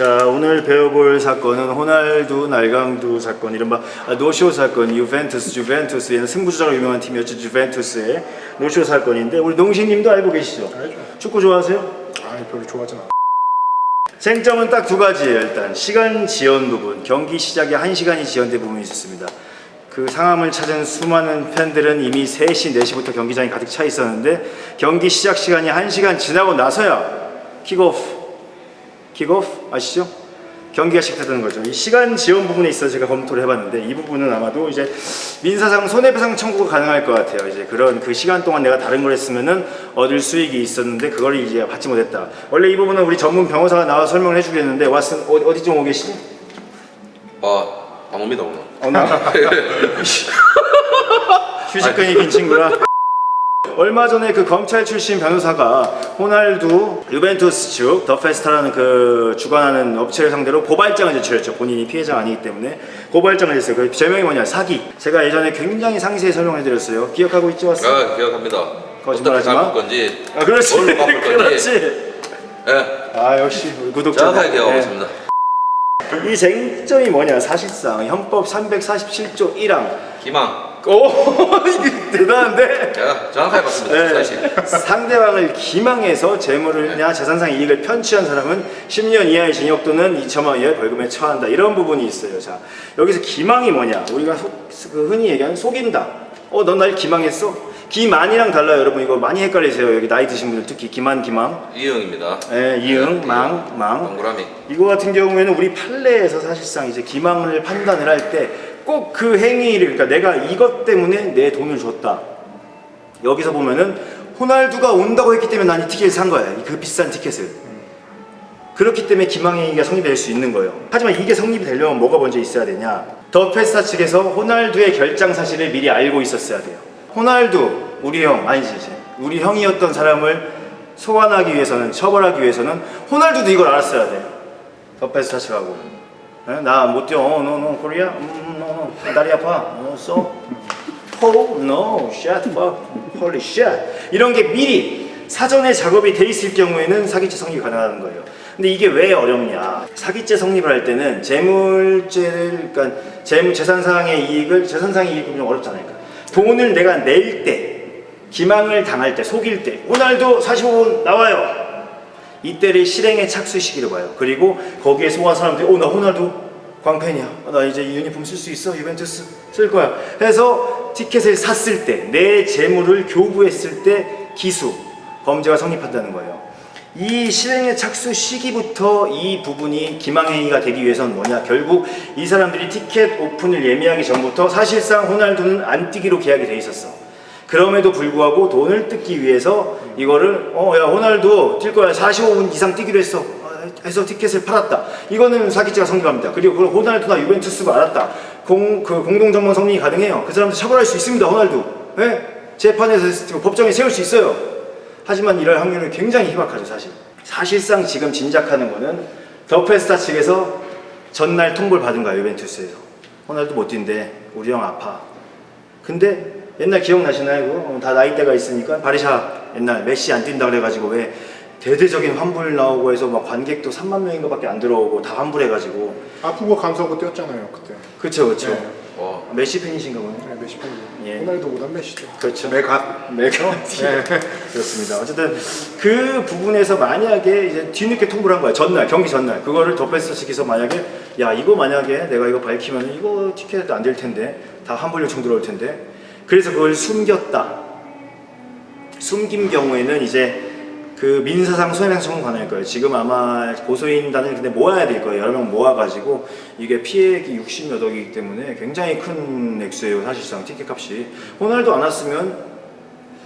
자 오늘 배워볼 사건은 호날두 날강두 사건 이른바 아, 노쇼 사건 유벤투스 주벤투스 얘는 승부주자로 유명한 팀이었죠 주벤투스의 노쇼 사건인데 우리 농신님도 알고 계시죠? 알죠. 축구 좋아하세요? 아니 별로 좋아하진 않아. 쟁점은 딱 두 가지예요 일단 시간 지연 부분 경기 시작에 한시간이 지연된 부분이 있었습니다 그 상황을 찾은 수많은 팬들은 이미 3시, 4시부터 경기장이 가득 차 있었는데 경기 시작 시간이 한시간 지나고 나서야 킥오프 킥오프 아시죠? 경기가 시작되는 거죠. 이 시간 지연 부분에 있어 서 제가 검토를 해봤는데 이 부분은 아마도 이제 민사상 손해배상 청구가 가능할 것 같아요. 이제 그런 그 시간 동안 내가 다른 걸 했으면은 얻을 수익이 있었는데 그걸 이제 받지 못했다. 원래 이 부분은 우리 전문 변호사가 나와 서 설명을 해주겠는데 왓슨 어디, 어디 좀 오겠지? 아, 안 옵니다 오늘. 어, 나 휴지끈이 긴 친구라. 얼마 전에 그 검찰 출신 변호사가 호날두 유벤투스 측 더페스타라는 그 주관하는 업체를 상대로 고발장을 제출했죠. 본인이 피해자가 아니기 때문에 고발장을 했어요. 그 제명이 뭐냐 사기. 제가 예전에 굉장히 상세히 설명해드렸어요. 기억하고 있지 왔어? 아, 기억합니다. 거짓말하지 어떻게 마. 건지. 아 그렇지, 뭘로 갚을 건지. 그렇지. 예, 아 역시 우리 구독자. 정확하게 기억하고 있습니다. 이 쟁점이 뭐냐 사실상 헌법 347조 1항. 기망. 오 이게 대단한데. 제가 정확하게 봤습니다. 네. 사실. 상대방을 기망해서 재물이나 재산상 이익을 편취한 사람은 10년 이하의 징역 또는 2천만 원 이하의 벌금에 처한다. 이런 부분이 있어요. 자, 여기서 기망이 뭐냐? 우리가 속- 그 흔히 얘기하는 속인다. 어, 넌 날 기망했어? 기만이랑 달라요, 여러분. 이거 많이 헷갈리세요. 여기 나이 드신 분들 특히 기만, 기망. 이응입니다. 예, 이응, 망, 망. 동그라미. 이거 같은 경우에는 우리 판례에서 사실상 이제 기망을 판단을 할 때 꼭 그 행위를 그러니까 내가 이것 때문에 내 돈을 줬다. 여기서 보면은 호날두가 온다고 했기 때문에 난 이 티켓을 산 거야. 그 비싼 티켓을. 그렇기 때문에 기망행위가 성립될 수 있는 거예요. 하지만 이게 성립이 되려면 뭐가 먼저 있어야 되냐? 더 페스타 측에서 호날두의 결장 사실을 미리 알고 있었어야 돼요. 호날두, 우리 형, 아니지, 이제. 우리 형이었던 사람을 소환하기 위해서는, 처벌하기 위해서는 호날두도 이걸 알았어야 돼요. 더 페스타 측하고. 나못 뛰어, 어, no, no, 코리아? 음, no, no. 다리 아파. No, so. Oh, no, shut fuck. Holy shit. 이런 게 미리 사전에 작업이 돼 있을 경우에는 사기죄 성립이 가능한 거예요. 근데 이게 왜 어렵냐? 사기죄 성립을 할 때는 재물죄를 그러니까 재물 재산상의 이익을 재산상의 이익은 좀 어렵잖아요. 그러니까 돈을 내가 낼 때, 기망을 당할 때, 속일 때, 호날두 45분 나와요. 이때를 실행의 착수 시기로 봐요. 그리고 거기에 소화 사람들이 어 나 호날두 광팬이야. 어, 나 이제 이 유니폼 쓸 수 있어. 유벤투스 쓸 거야. 해서 티켓을 샀을 때 내 재물을 교부했을 때 기수 범죄가 성립한다는 거예요. 이 실행의 착수 시기부터 이 부분이 기망행위가 되기 위해서는 뭐냐? 결국 이 사람들이 티켓 오픈을 예매하기 전부터 사실상 호날두는 안 뛰기로 계약이 돼 있었어. 그럼에도 불구하고 돈을 뜯기 위해서 이거를 어 야 호날두 뛸 거야. 45분 이상 뛰기로 했어. 어, 해서 티켓을 팔았다. 이거는 사기죄가 성립합니다. 그리고 그걸 호날두나 유벤투스가 알았다. 공, 그 공동정범 성립이 가능해요. 그 사람들 처벌할 수 있습니다 호날두. 예? 재판에서 법정에 세울 수 있어요. 하지만 이럴 확률은 굉장히 희박하죠 사실. 사실상 지금 짐작하는 거는 더 페스타 측에서 전날 통보를 받은 거야 유벤투스에서. 호날두 못 뛴대. 우리 형 아파. 근데 옛날 기억나시나요? 그거? 어, 다 나이대가 있으니까 바리샤 옛날 메시 안 뛴다 그래가지고 왜 대대적인 환불 나오고 해서 막 관객도 3만 명인가밖에 안 들어오고 다 환불해가지고 아프고 감사하고 뛰었잖아요 그때. 그쵸 그쵸 네. 와, 메시 팬이신가 보네 네, 메시 팬이. 예. 호날두보다 메시죠. 그렇죠. 메갓. 메가 네. 그렇습니다. 어쨌든 그 부분에서 만약에 이제 뒤늦게 통보를 한 거야. 전날 경기 전날 그거를 더페스트 측에서 만약에 야 이거 만약에 내가 이거 밝히면 이거 티켓도 안될 텐데 다 환불 요청 들어올 텐데 그래서 그걸 숨겼다. 숨긴 경우에는 이제 그 민사상 청구 가능할 거예요. 지금 아마 고소인단을 근데 모아야 될 거예요. 여러 명 모아가지고 이게 피해액이 60몇 억이기 때문에 굉장히 큰 액수예요. 사실상 티켓 값이. 호날두 안 왔으면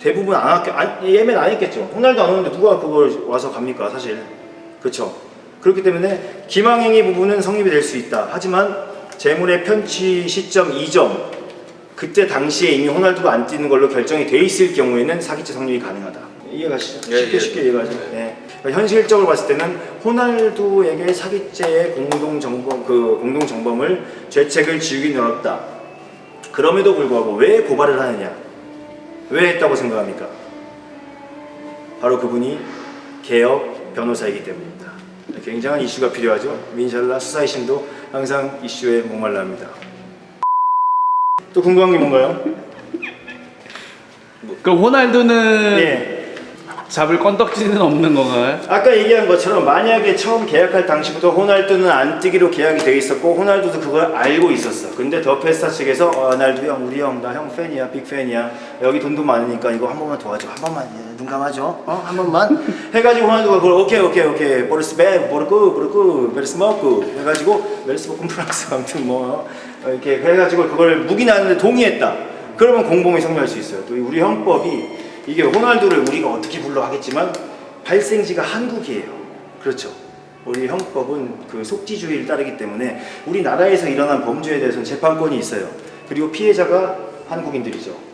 대부분 안 왔겠, 안, 예매는 안 했겠죠. 호날두 안 오는데 누가 그걸 와서 갑니까, 사실. 그렇죠. 그렇기 때문에 기망행위 부분은 성립이 될 수 있다. 하지만 재물의 편취 시점 2점 그때 당시에 이미 호날두가 안 뛰는 걸로 결정이 돼 있을 경우에는 사기죄 성립이 가능하다. 이해가시죠? 예, 쉽게 예. 쉽게 이해가죠. 예. 그러니까 현실적으로 봤을 때는 호날두에게 사기죄의 공동 정범 그 공동 정범을 죄책을 지우긴 어렵다. 그럼에도 불구하고 왜 고발을 하느냐? 왜 했다고 생각합니까? 바로 그분이 개혁 변호사이기 때문입니다. 굉장한 이슈가 필요하죠. 민샬라 수사이신도 항상 이슈에 목말라 합니다. 또 궁금한 게 뭔가요? 그럼 호날두는 예. 잡을 건덕지는 없는 건가요? 아까 얘기한 것처럼 만약에 처음 계약할 당시부터 호날두는 안 뛰기로 계약이 돼 있었고 호날두도 그걸 알고 있었어. 근데 더 페스타 측에서 어, 호날두 형 우리 형 나 형 팬이야 빅 팬이야 여기 돈도 많으니까 이거 한 번만 도와줘 한 번만 예, 눈 감아줘 어한 번만 해가지고 호날두가 그걸 오케이 오케이 오케이 보르스 배 보르쿠 보르쿠 베르스 먹고 해가지고 베르스 볶음 프랑스 아무튼 뭐 어, 이렇게 해가지고 그걸 묵인하는데 동의했다. 그러면 공범이 성립할 수 있어요. 또 우리 형법이 이게 호날두를 우리가 어떻게 불러 하겠지만 발생지가 한국이에요. 그렇죠. 우리 형법은 그 속지주의를 따르기 때문에 우리나라에서 일어난 범죄에 대해서는 재판권이 있어요. 그리고 피해자가 한국인들이죠.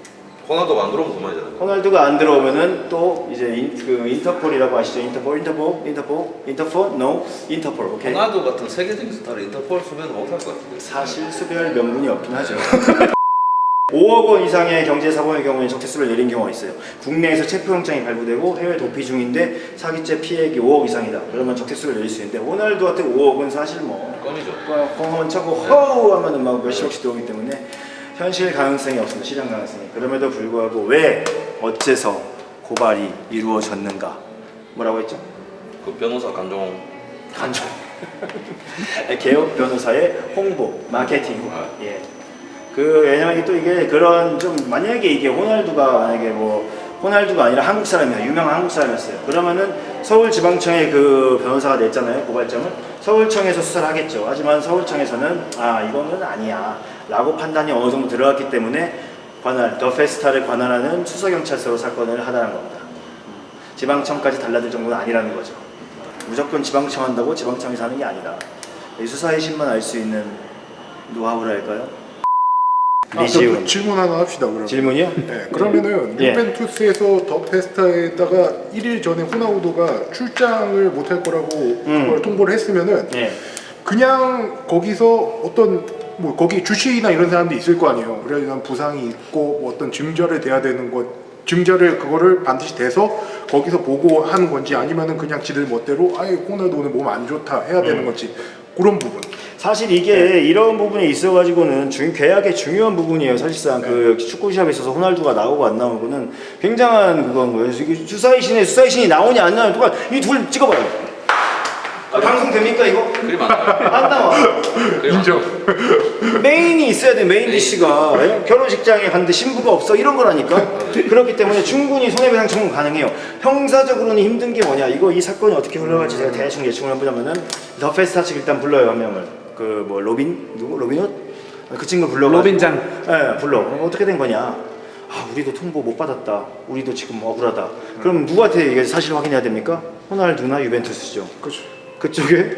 호날두가 안 들어오면 그만이잖아요. 호날두가 안 들어오면은 또 이제 인, 그 인터폴이라고 아시죠? 인터폴, 인터폴, 인터폴, 인터폴, no, 인터폴, 오케이. 호날두 같은 세계적인 스타를 인터폴 수배는 못할 것 같은데. 사실 수별 명분이 없긴 하죠. 5억 원 이상의 경제 사범의 경우에 적재수를 내린 경우가 있어요. 국내에서 체포영장이 발부되고 해외 도피 중인데 사기죄 피해액이 5억 이상이다. 그러면 적재수를 내릴 수 있는데 호날두한테 5억은 사실 뭐 껌이죠. 콩 쳐고 허우 하면은 막 몇십억씩 들어오기 때문에 현실 가능성이 없습니다. 실현 가능성이. 그럼에도 불구하고 왜 어째서 고발이 이루어졌는가? 뭐라고 했죠? 그 변호사 간종 간접 개혁 변호사의 홍보, 마케팅. 아. 예. 그 왜냐면 또 이게 그런 좀 만약에 이게 호날두가 만약에 뭐 호날두가 아니라 한국 사람이야 유명한 한국 사람이었어요. 그러면은 서울지방청에 그 변호사가 냈잖아요 고발장을 서울청에서 수사를 하겠죠. 하지만 서울청에서는 아 이거는 아니야 라고 판단이 어느 정도 들어갔기 때문에 관할 더 페스타를 관할하는 수서경찰서로 사건을 하다는 겁니다. 음. 지방청까지 달라들 정도는 아니라는 거죠. 무조건 지방청 한다고 지방청에서 하는 게 아니다. 이 수사의 신만 알 수 있는 노하우랄까요? 아, 리지움. 저 질문 하나 합시다 그러면. 질문이요? 네, 그러면은 예. 유벤투스에서 더 페스타에다가 1일 전에 호나우도가 출장을 못 할 거라고 음. 그걸 통보를 했으면은 예. 그냥 거기서 어떤 뭐 거기 주치의나 이런 사람도 있을 거 아니에요. 그래서 부상이 있고 뭐 어떤 증자를 대야 되는 것 증자를 그거를 반드시 대서 거기서 보고 하는 건지 아니면은 그냥 지들 멋대로 아예 호날두 오늘 몸 안 좋다 해야 음. 되는 건지 그런 부분. 사실 이게 이런 부분에 있어가지고는 중, 계약의 중요한 부분이에요. 사실상 그 축구시합에 있어서 호날두가 나오고 안 나오고는 굉장한 그건 거예요. 이게 수사이신에 수사이신이 나오냐 안 나오냐 누가 이둘 찍어봐요. 아, 방송 됩니까 이거? 그림 안 나와. 그림 안 나와요. 메인이 있어야 돼 메인. 디시가 예? 결혼식장에 갔는데 신부가 없어 이런 거라니까 그렇기 때문에 충분히 손해배상 청구 가능해요 형사적으로는 힘든 게 뭐냐 이거 이 사건이 어떻게 흘러갈지 제가 대충 예측을 해보자면은 더 페스타 측 일단 불러요 한 명을 그 뭐 로빈 누구 로빈 훗 그 친구 불러가지고 로빈장. 예 불러 어, 어떻게 된 거냐 아 우리도 통보 못 받았다 우리도 지금 억울하다 그럼 누구한테 이게 사실 확인해야 됩니까 호날두나 유벤투스죠 그렇죠. 그쪽에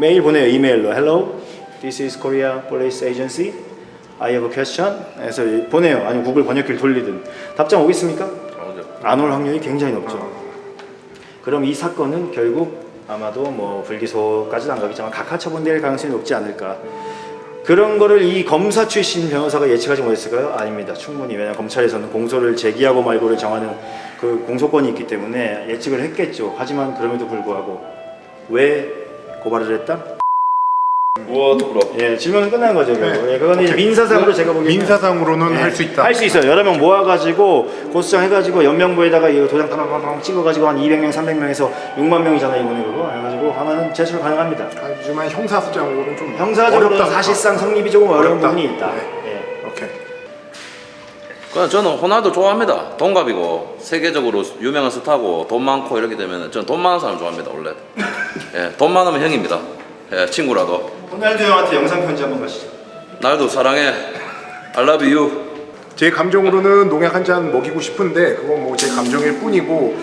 메일 보내요 이메일로 Hello, this is Korea Police Agency. I have a question. 해서 보내요. 아니면 구글 번역기를 돌리든 답장 오겠습니까? 나오죠. 안올 확률이 굉장히 높죠. 그럼 이 사건은 결국 아마도 뭐 불기소까지는 안 가겠지만 각하 처분될 가능성이 높지 않을까. 그런 거를 이 검사 출신 변호사가 예측하지 못했을까요? 아닙니다. 충분히 왜냐 검찰에서는 공소를 제기하고 말고를 정하는 그 공소권이 있기 때문에 예측을 했겠죠. 하지만 그럼에도 불구하고 왜 고발을 했다? 우와 또 불어. 예, 질문은 끝난 거죠. 결국. 네. 예, 그거는 이제. 민사상으로 제가 보기에는 민사상으로는 할 수 있다. 할 수 있어요. 여러 명 모아가지고 고소장 해가지고 연명부에다가 이거 도장 빵빵빵 찍어가지고 한 200명, 300명에서 6만 명이잖아요 이번에 그거 해가지고 하면은 제출 가능합니다. 하지만 형사수장으로는 좀 형사적으로 어렵다. 사실상 성립이 조금 어려운 어렵다. 부분이 있다. 네. 예. 오케이. 그냥 저는 호날두 좋아합니다. 동갑이고 세계적으로 유명한 스타고 돈 많고 이렇게 되면 저는 돈 많은 사람 좋아합니다 원래. 예, 돈 많으면 형입니다. 예, 친구라도. 호날두 형한테 영상 편지 한번 가시죠. 날도 사랑해. I love you. 제 감정으로는 농약 한 잔 먹이고 싶은데 그건 뭐 제 감정일 뿐이고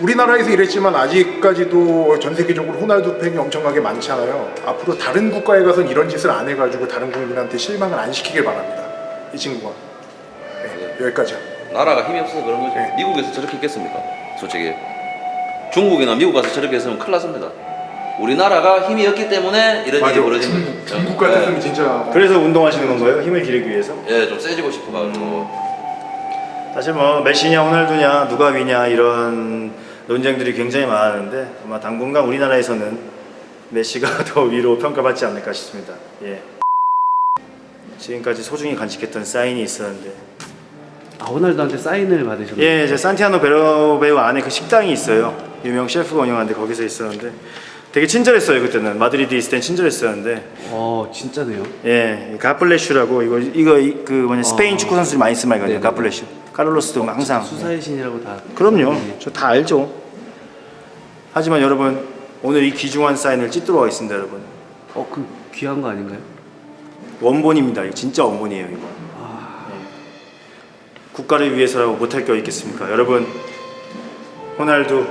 우리나라에서 이랬지만 아직까지도 전 세계적으로 호날두 팬이 엄청나게 많잖아요. 앞으로 다른 국가에 가서 이런 짓을 안 해가지고 다른 국민한테 실망을 안 시키길 바랍니다. 이 친구가. 네, 여기까지야. 나라가 힘이 없어서 그런 거죠. 네. 미국에서 저렇게 했겠습니까? 솔직히 중국이나 미국 가서 저렇게 했으면 큰일 났습니다. 우리나라가 힘이 없기 때문에 이런 일이 벌어진 거죠. 중국, 같았으면 진짜 그래서 운동하시는 건가요? 힘을 기르기 위해서? 예, 좀 세지고 싶어가지고 사실 뭐 메시냐 호날두냐 누가 위냐 이런 논쟁들이 굉장히 많았는데 아마 당분간 우리나라에서는 메시가 더 위로 평가받지 않을까 싶습니다. 예. 지금까지 소중히 간직했던 사인이 있었는데 아 호날두한테 사인을 받으셨나요? 예, 제 산티아노 베르베우 안에 그 식당이 있어요. 유명 셰프가 운영하는데 거기서 있었는데 되게 친절했어요 그때는 마드리드 있을 땐 친절했었는데 어 진짜네요. 예, 가플레슈라고 이거 이거 이- 그 뭐냐 스페인 어. 축구 선수들이 많이 쓰는 말이거든요. 네네. 가플레슈. 카를로스도 항상 수사의 신이라고 다. 그럼요. 네. 저다 알죠. 하지만 여러분 오늘 이 귀중한 사인을 찢도록 하겠습니다, 여러분. 어 그 귀한 거 아닌가요? 원본입니다. 이거 진짜 원본이에요, 이거. 예. 국가를 위해서라고 못할 게 있겠습니까? 여러분, 호날두